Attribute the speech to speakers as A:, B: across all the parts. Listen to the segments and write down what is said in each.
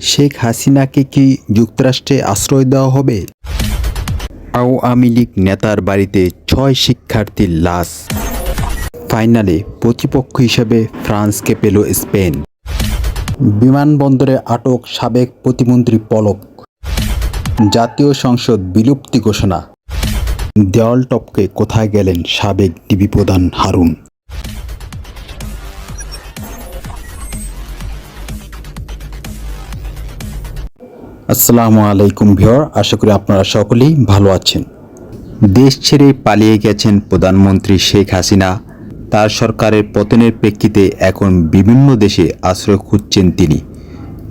A: শেখ হাসিনাকে কি যুক্তরাষ্ট্রে আশ্রয় দেওয়া হবে? আওয়ামী লীগ নেতার বাড়িতে ছয় শিক্ষার্থীর লাশ। ফাইনালে প্রতিপক্ষ হিসেবে ফ্রান্সকে পেল স্পেন। বিমানবন্দরে আটক সাবেক প্রতিমন্ত্রী পলক। জাতীয় সংসদ বিলুপ্তি ঘোষণা। দেওয়াল টপকে কোথায় গেলেন সাবেক ডিবি প্রধান হারুন? আসসালামু আলাইকুম ভিওর আশা করি আপনারা সকলেই ভালো আছেন। দেশ ছেড়ে পালিয়ে গেছেন প্রধানমন্ত্রী শেখ হাসিনা। তার সরকারের পতনের প্রেক্ষিতে এখন বিভিন্ন দেশে আশ্রয় খুঁজছেন তিনি।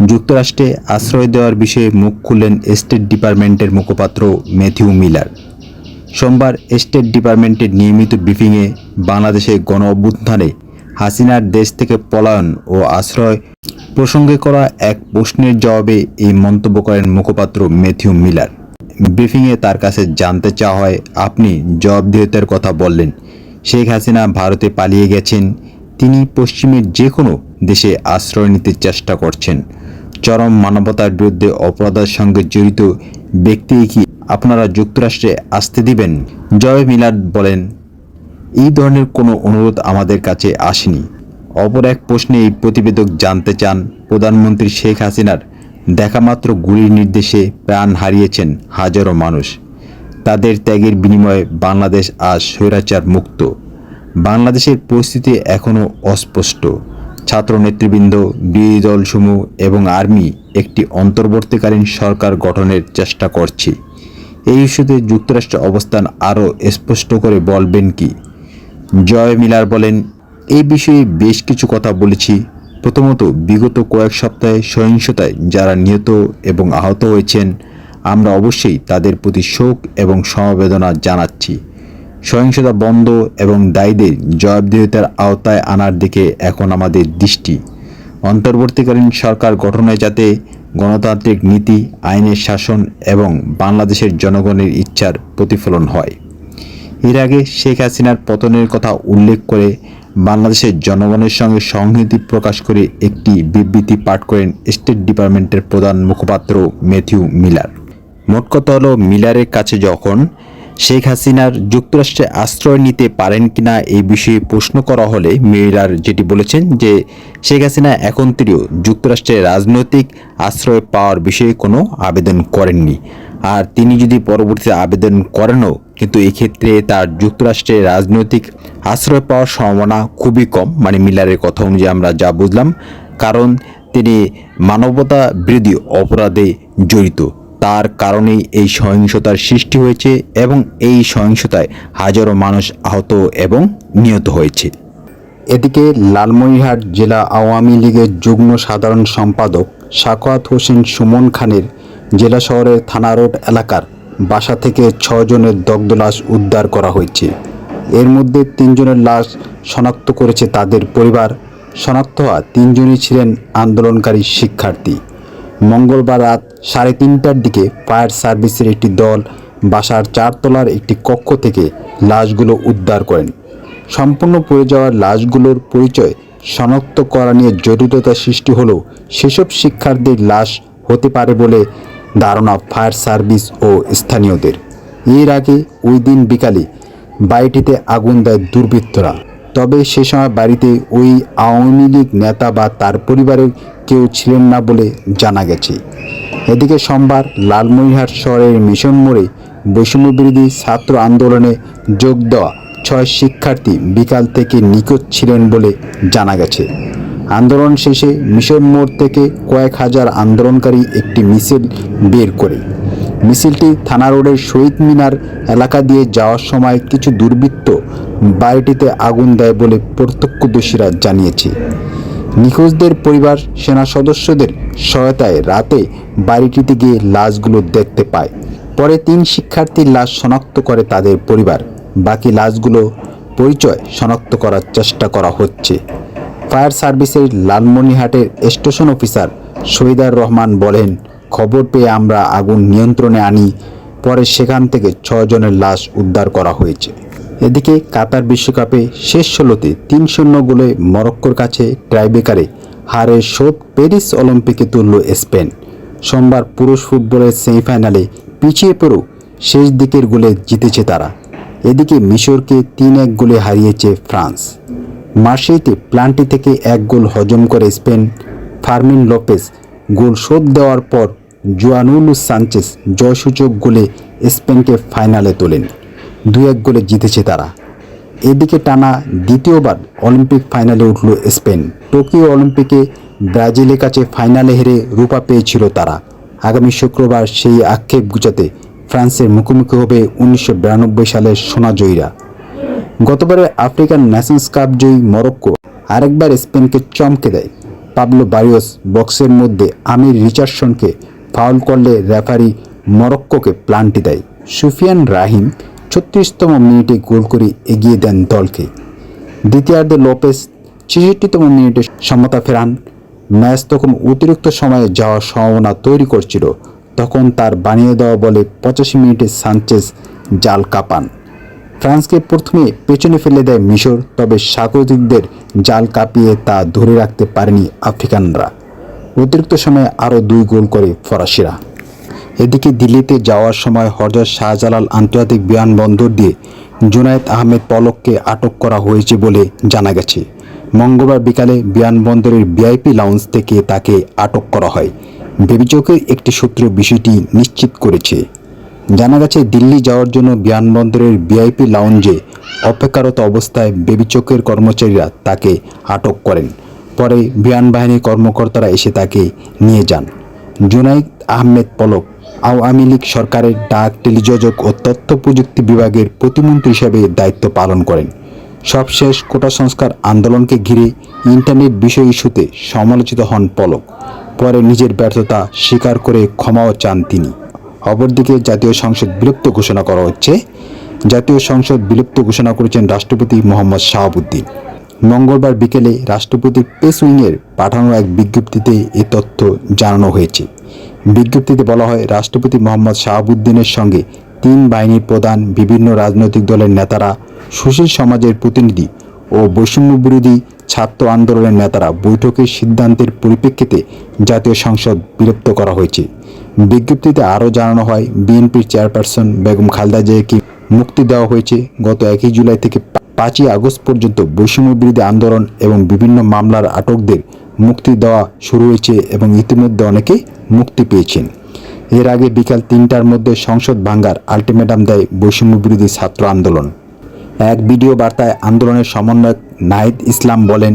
A: যুক্তরাষ্ট্রে আশ্রয় দেওয়ার বিষয়ে মুখ খুললেন স্টেট ডিপার্টমেন্টের মুখপাত্র ম্যাথিউ মিলার। সোমবার স্টেট ডিপার্টমেন্টের নিয়মিত ব্রিফিংয়ে বাংলাদেশের গণ অভ্যুত্থানে হাসিনার দেশ থেকে পলায়ন ও আশ্রয় প্রসঙ্গে করা এক প্রশ্নের জবাবে এই মন্তব্য করেন মুখপাত্র ম্যাথিউ মিলার। ব্রিফিংয়ে তার কাছে জানতে চাওয়া হয়, আপনি জবাবদিহিতার কথা বললেন। শেখ হাসিনা ভারতে পালিয়ে গেছেন। তিনি পশ্চিমের যে কোনো দেশে আশ্রয় নিতে চেষ্টা করছেন। চরম মানবতার বিরুদ্ধে অপরাধের সঙ্গে জড়িত ব্যক্তি কি আপনারা যুক্তরাষ্ট্রে আসতে দিবেন? জয় মিলার বলেন, এই ধরনের কোনো অনুরোধ আমাদের কাছে আসেনি। অপর এক প্রশ্নে এই প্রতিবেদক জানতে চান, প্রধানমন্ত্রী শেখ হাসিনার দেখামাত্র গুলির নির্দেশে প্রাণ হারিয়েছেন হাজারো মানুষ। তাদের ত্যাগের বিনিময়ে বাংলাদেশ আজ স্বৈরাচার মুক্ত। বাংলাদেশের পরিস্থিতি এখনও অস্পষ্ট। ছাত্র নেতৃবৃন্দ বিরোধী দলসমূহ এবং আর্মি একটি অন্তর্বর্তীকালীন সরকার গঠনের চেষ্টা করছে। এই ইস্যুতে যুক্তরাষ্ট্রের অবস্থান আরও স্পষ্ট করে বলবেন কি? জয় মিলার বলেন এই বিষয়ে বেশ কিছু কথা বলেছি। প্রথমত, বিগত কয়েক সপ্তাহে সহিংসতায় যারা নিহত এবং আহত হয়েছেন, আমরা অবশ্যই তাদের প্রতি শোক এবং সমবেদনা জানাচ্ছি। সহিংসতা বন্ধ এবং দায়ীদের জবাবদিহিতার আওতায় আনার দিকে এখন আমাদের দৃষ্টি। অন্তর্বর্তীকালীন সরকার গঠনে যাতে গণতান্ত্রিক নীতি, আইনের শাসন এবং বাংলাদেশের জনগণের ইচ্ছার প্রতিফলন হয়। এর আগে শেখ হাসিনার পতনের কথা উল্লেখ করে বাংলাদেশের জনগণের সঙ্গে সংহতি প্রকাশ করে একটি বিবৃতি পাঠ করেন স্টেট ডিপার্টমেন্টের প্রধান মুখপাত্র ম্যাথিউ মিলার। মোট কথা হলো, মিলারের কাছে যখন শেখ হাসিনার যুক্তরাষ্ট্রে আশ্রয় নিতে পারেন কিনা এই বিষয়ে প্রশ্ন করা হলে মিলার যেটি বলেছেন যে, শেখ হাসিনা এখন যুক্তরাষ্ট্রে রাজনৈতিক আশ্রয় পাওয়ার বিষয়ে কোনো আবেদন করেননি। আর তিনি যদি পরবর্তীতে আবেদন করেনও, কিন্তু এক্ষেত্রে তার যুক্তরাষ্ট্রে রাজনৈতিক আশ্রয় পাওয়ার সম্ভাবনা খুবই কম। মানে মিলারের কথা অনুযায়ী আমরা যা বুঝলাম, কারণ তিনি মানবতা বিরোধী অপরাধে জড়িত। তার কারণেই এই সহিংসতার সৃষ্টি হয়েছে এবং এই সহিংসতায় হাজারো মানুষ আহত এবং নিহত হয়েছে। এদিকে লালমনিরহাট জেলা আওয়ামী লীগের যুগ্ম সাধারণ সম্পাদক সাখাওয়াত হোসেন সুমন খানের জেলা শহরের থানা রোড এলাকার বাসা থেকে ছজনের দগ্ধ লাশ উদ্ধার করা হয়েছে। এর মধ্যে তিনজনের লাশ শনাক্ত করেছে তাদের পরিবার। শনাক্ত হওয়া তিনজনই ছিলেন আন্দোলনকারী শিক্ষার্থী। মঙ্গলবার রাত সাড়ে তিনটার দিকে ফায়ার সার্ভিসের একটি দল বাসার চারতলার একটি কক্ষ থেকে লাশগুলো উদ্ধার করেন। সম্পূর্ণ পড়ে যাওয়ার লাশগুলোর পরিচয় শনাক্ত করা নিয়ে জটিলতা সৃষ্টি হলেও সেসব শিক্ষার্থীর লাশ হতে পারে বলে ধারণা ফায়ার সার্ভিস ও স্থানীয়দের। এর আগে ওই দিন বিকালে বাড়িটিতে আগুন দেয় দুর্বৃত্তরা। তবে সে সময় বাড়িতে ওই আওয়ামী লীগ নেতা বা তার পরিবারের কেউ ছিলেন না বলে জানা গেছে। এদিকে সোমবার লালমনিরহাট শহরের মিশন মোড়ে বৈষম্যবিরোধী ছাত্র আন্দোলনে যোগ দেওয়া ছয় শিক্ষার্থী বিকাল থেকে নিখোঁজ ছিলেন বলে জানা গেছে। আন্দোলন শেষে মিশন মোড় থেকে কয়েক হাজার আন্দোলনকারী একটি মিছিল বের করে। মিছিলটি থানা রোডের শহীদ মিনার এলাকা দিয়ে যাওয়ার সময় কিছু দুর্বৃত্ত বাড়িটিতে আগুন দেয় বলে প্রত্যক্ষদর্শীরা জানিয়েছে। নিখোঁজদের পরিবার, সেনা সদস্যদের সহায়তায় রাতে বাড়িটিতে গিয়ে লাশগুলো দেখতে পায়। পরে তিন শিক্ষার্থীর লাশ শনাক্ত করে তাদের পরিবার। বাকি লাশগুলো পরিচয় শনাক্ত করার চেষ্টা করা হচ্ছে। ফায়ার সার্ভিসের লালমনিহাটের স্টেশন অফিসার শহীদার রহমান বলেন, খবর পেয়ে আমরা আগুন নিয়ন্ত্রণে আনি, পরে সেখান থেকে ছজনের লাশ উদ্ধার করা হয়েছে। এদিকে কাতার বিশ্বকাপে শেষ ষোলোতে তিন শূন্য গোলে মরক্কোর কাছে ট্রাইবেকারে হারের শোধ প্যারিস অলিম্পিকে তুলল স্পেন। সোমবার পুরুষ ফুটবলের সেমিফাইনালে পিছিয়ে পড়েও শেষ দিকের গোলে জিতেছে তারা। এদিকে মিশরকে তিন এক গোলে হারিয়েছে ফ্রান্স। মার্সেইতে প্লান্টি থেকে এক গোল হজম করে স্পেন ফার্মিন লোপেস গোল শোধ দেওয়ার পর জুয়ানুলু সানচেস জয়সূচক গোলে স্পেনকে ফাইনালে তোলেন। দু এক গোলে জিতেছে তারা। এদিকে টানা দ্বিতীয়বার অলিম্পিক ফাইনালে উঠল স্পেন। টোকিও অলিম্পিকে ব্রাজিলের কাছে ফাইনালে হেরে রূপা পেয়েছিল তারা। আগামী শুক্রবার সেই আক্ষেপ গুচাতে ফ্রান্সের মুখোমুখি হবে উনিশশো বিরানব্বই সালের সোনাজয়ীরা গতবারের আফ্রিকান ন্যাশনস কাপ জয়ী মরক্কো আরেকবার স্পেনকে চমকে দেয়। পাবলো বারিওস বক্সের মধ্যে আমির রিচার্ডসনকে ফাউল করলে রেফারি মরক্কোকে প্লান্টি দেয়। সুফিয়ান রাহিম ছত্রিশতম মিনিটে গোল করে এগিয়ে দেন দলকে। দ্বিতীয়ার্ধে লোপেস ছেষট্টিতম মিনিটে সমতা ফেরান। ম্যাচ তখন অতিরিক্ত সময়ে যাওয়ার সম্ভাবনা তৈরি করছিল। তখন তার বানিয়ে দেওয়া বলে পঁচাশি মিনিটে সানচেজ জাল কাপান। ফ্রান্সকে প্রথমে পেছনে ফেলে দেয় মিশর, তবে স্বাগতিকদের জাল কাঁপিয়ে তা ধরে রাখতে পারেনি আফ্রিকানরা। অতিরিক্ত সময়ে আরও দুই গোল করে ফরাসিরা। এদিকে দিল্লিতে যাওয়ার সময় হরজত শাহজালাল আন্তর্জাতিক বিমানবন্দর দিয়ে জুনায়েদ আহমেদ পলককে আটক করা হয়েছে বলে জানা গেছে। মঙ্গলবার বিকালে বিমানবন্দরের ভিআইপি লাউঞ্জ থেকে তাকে আটক করা হয়। বেবিচকের একটি সূত্র বিষয়টি নিশ্চিত করেছে। জানা গেছে দিল্লি যাওয়ার জন্য বিমানবন্দরের ভিআইপি লাউঞ্জে অপেক্ষারত অবস্থায় বেবিচকের কর্মচারীরা তাকে আটক করেন। পরে বিমান বাহিনীর কর্মকর্তারা এসে তাকে নিয়ে যান। জুনাইদ আহমেদ পলক, আওয়ামী লীগ সরকারের ডাক টেলিযোজক ও তথ্য প্রযুক্তি বিভাগের প্রতিমন্ত্রী হিসেবে দায়িত্ব পালন করেন। সবশেষ কোটা সংস্কার আন্দোলনকে ঘিরে ইন্টারনেট বিষয় ইস্যুতে সমালোচিত হন পলক। পরে নিজের ব্যর্থতা স্বীকার করে ক্ষমাও চান তিনি। অপরদিকে জাতীয় সংসদ বিলুপ্ত ঘোষণা করা হচ্ছে। জাতীয় সংসদ বিলুপ্ত ঘোষণা করেছেন রাষ্ট্রপতি মোহাম্মদ শাহাবুদ্দিন। মঙ্গলবার বিকেলে রাষ্ট্রপতি প্রেস উইংয়ের পাঠানো এক বিজ্ঞপ্তিতে এ তথ্য জানানো হয়েছে। বিজ্ঞপ্তিতে বলা হয়, রাষ্ট্রপতি মোহাম্মদ শাহাবুদ্দিনের সঙ্গে তিন বাহিনীর প্রধান বিভিন্ন রাজনৈতিক দলের নেতারা, সুশীল সমাজের প্রতিনিধি ও বৈষম্য বিরোধী ছাত্র আন্দোলনের নেতারা বৈঠকের সিদ্ধান্তের পরিপ্রেক্ষিতে জাতীয় সংসদ বিলুপ্ত করা হয়েছে। বিজ্ঞপ্তিতে আরও জানানো হয়, বিএনপির চেয়ারপারসন বেগম খালদা জিয়াকে মুক্তি দেওয়া হয়েছে গত একই জুলাই থেকে পাঁচই আগস্ট পর্যন্ত বৈষম্য বিরোধী আন্দোলন এবং বিভিন্ন মামলার আটকদের মুক্তি দেওয়া শুরু হয়েছে এবং ইতিমধ্যে অনেকে মুক্তি পেয়েছেন। এর আগে বিকাল তিনটার মধ্যে সংসদ ভাঙ্গার আলটিমেটাম দেয় বৈষম্য বিরোধী ছাত্র আন্দোলন। এক ভিডিও বার্তায় আন্দোলনের সমন্বয়ক নাহিদ ইসলাম বলেন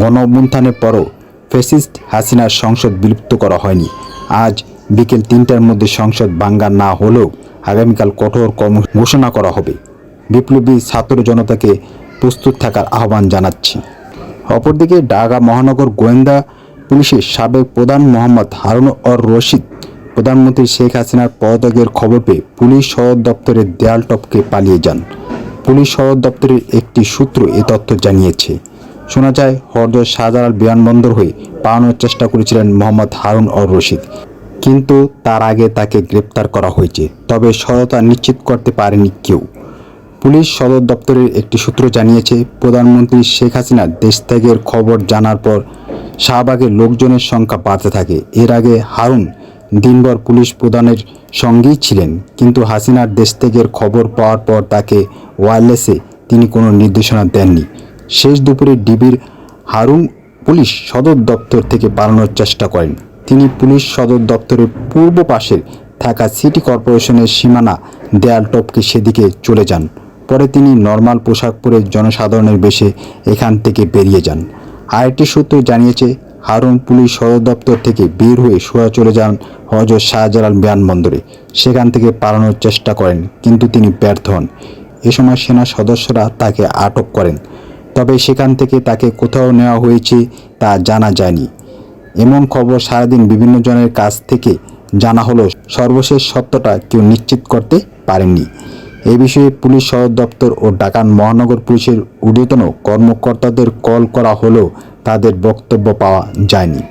A: গণ অভ্যুত্থানের পরও ফেসিস্ট হাসিনার সংসদ বিলুপ্ত করা হয়নি। আজ বিকেল তিনটার মধ্যে সংসদ ভাঙ্গা না হলেও আগামীকাল কঠোর কর্ম ঘোষণা করা হবে। বিপ্লবী ছাত্র জনতাকে প্রস্তুত থাকার আহ্বান জানাচ্ছি। অপরদিকে ঢাকা মহানগর গোয়েন্দা পুলিশের সাবেক প্রধান মোহাম্মদ হারুন অর রশিদ, প্রধানমন্ত্রী শেখ হাসিনার পদত্যাগের খবর পেয়ে পুলিশ সদর দপ্তরের দেয়াল টপকে পালিয়ে যান। পুলিশ সদর দপ্তরের একটি সূত্র এ তথ্য জানিয়েছে। শোনা যায় হরজত শাহজালাল বিমানবন্দর হয়ে পালানোর চেষ্টা করেছিলেন মোহাম্মদ হারুন অর রশিদ। কিন্তু তার আগে তাকে গ্রেপ্তার করা হয়েছে। তবে সততা নিশ্চিত করতে পারেনি কেউ। পুলিশ সদর দপ্তরের একটি সূত্র জানিয়েছে, প্রধানমন্ত্রী শেখ হাসিনার দেশ ত্যাগের খবর জানার পর শাহবাগের লোকজনের সংখ্যা বাড়তে থাকে। এর আগে হারুন দিনভর পুলিশ প্রধানের সঙ্গেই ছিলেন, কিন্তু হাসিনার দেশ ত্যাগের খবর পাওয়ার পর তাকে ওয়্যারলেসে তিনি কোনো নির্দেশনা দেননি। শেষ দুপুরে ডিবির হারুন পুলিশ সদর দপ্তর থেকে পালানোর চেষ্টা করেন। তিনি পুলিশ সদর দপ্তরের পূর্ব পাশের থাকা সিটি কর্পোরেশনের সীমানা দেয়াল টপকে সেদিকে চলে যান। পরে তিনি নর্মাল পোশাক পরে জনসাধারণের বেশে এখান থেকে বেরিয়ে যান। আরেকটি সূত্র জানিয়েছে, হারুন পুলিশ সদর দপ্তর থেকে বের হয়ে সোয়া চলে যান হজরত শাহজালাল বিমানবন্দরে। সেখান থেকে পালানোর চেষ্টা করেন, কিন্তু তিনি ব্যর্থ হন। এ সময় সেনা সদস্যরা তাকে আটক করেন। তবে সেখান থেকে তাকে কোথাও নেওয়া হয়েছে তা জানা যায়নি। এমন খবর সারাদিন বিভিন্ন জনের কাছ থেকে জানা হলো সর্বশেষ সত্যটা কেউ নিশ্চিত করতে পারেননি। এ বিষয়ে পুলিশ সদর দপ্তর ও ঢাকা মহানগর পুলিশের ঊর্ধ্বতন কর্মকর্তাদের কল করা হলেও তাদের বক্তব্য পাওয়া যায়নি।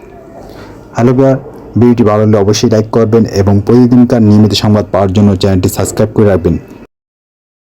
A: হ্যালো ভিডিওটি ভালো লাগলে অবশ্যই লাইক করবেন এবং প্রতিদিনকার নিয়মিত সংবাদ পাওয়ার জন্য চ্যানেলটি সাবস্ক্রাইব করে রাখবেন।